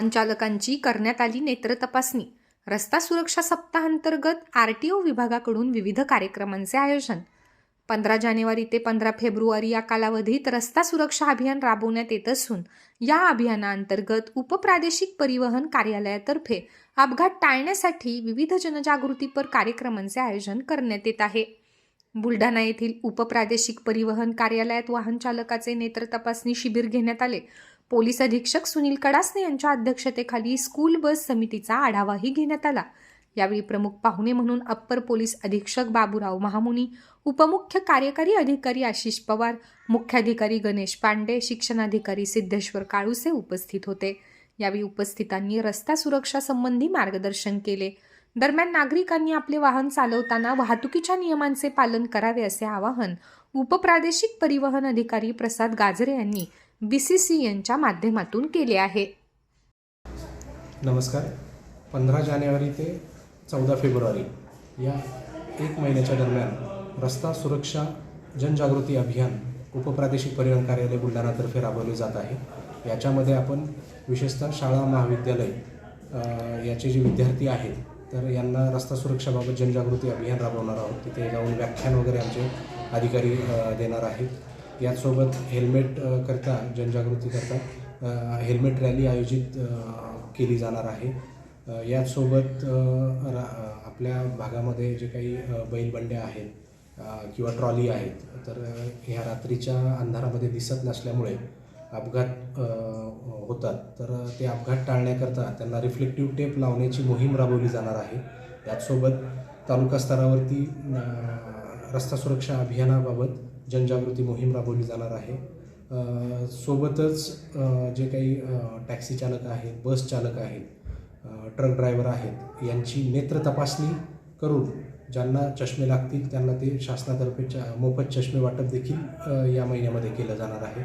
संचालकांची करण्यात आली नेत्र तपासणी. रस्ता सुरक्षा सप्ताहांतर्गत आर टी ओ विभागाकडून विविध कार्यक्रमांचे आयोजन. पंधरा जानेवारी ते पंधरा फेब्रुवारी या कालावधीत रस्ता सुरक्षा अभियान राबवण्यात येत असून या अभियानाअंतर्गत उपप्रादेशिक परिवहन कार्यालयातर्फे अपघात टाळण्यासाठी विविध जनजागृतीपर कार्यक्रमांचे आयोजन करण्यात येत आहे. बुलढाणा येथील उपप्रादेशिक परिवहन कार्यालयात वाहन चालकाचे नेत्र तपासणी शिबिर घेण्यात आले. पोलीस अधीक्षक सुनील कडासने यांच्या अध्यक्षतेखाली स्कूल बस समितीचा आढावाही घेण्यात आला. यावेळी प्रमुख पाहुणे म्हणून अप्पर पोलीस अधीक्षक बाबूराव महामुनी उपमुख्य कार्यकारी अधिकारी आशिष पवार मुख्याधिकारी गणेश पांडे शिक्षणाधिकारी सिद्धेश्वर काळुसे उपस्थित होते. यावेळी उपस्थितांनी रस्ता सुरक्षा संबंधी मार्गदर्शन केले. दरम्यान नागरिकांनी आपले वाहन चालवताना वाहतुकीच्या नियमांचे पालन करावे असे आवाहन उपप्रादेशिक परिवहन अधिकारी प्रसाद गाजरे यांनी बीसीसी यांच्या माध्यमातून केले आहे. नमस्कार. पंधरा जानेवारी ते चौदा फेब्रुवारी या एक महिन्याच्या दरम्यान रस्ता सुरक्षा जनजागृती अभियान उपप्रादेशिक परिवहन कार्यालय बुलढाणातर्फे राबवले जात आहे. याच्यामध्ये आपण विशेषतः शाळा महाविद्यालय याचे जे विद्यार्थी आहेत तर यांना रस्ता सुरक्षाबाबत जनजागृती अभियान राबवणार आहोत. तिथे जाऊन व्याख्यान वगैरे आमचे अधिकारी देणार आहेत. याचसोबत हेल्मेट करता जनजागृती करता हेल्मेट रॅली आयोजित केली जाणार आहे. याचसोबत रा आपल्या भागामध्ये जे काही बैलबंड्या आहेत किंवा ट्रॉली आहेत तर ह्या रात्रीच्या अंधारामध्ये दिसत नसल्यामुळे अपघात होतात. तर ते अपघात टाळण्याकरता त्यांना रिफ्लेक्टिव्ह टेप लावण्याची मोहीम राबवली जाणार आहे. याचसोबत तालुका स्तरावरती रस्ता सुरक्षा अभियानाबाबत जनजागृती मोहीम राबवली जाणार आहे. सोबतच जे काही टॅक्सी चालक आहेत बस चालक आहेत ट्रक ड्रायव्हर आहेत यांची नेत्र तपासणी करून ज्यांना चष्मे लागतील त्यांना ते शासनातर्फे च मोफत चष्मे वाटप देखील या महिन्यामध्ये केलं जाणार आहे.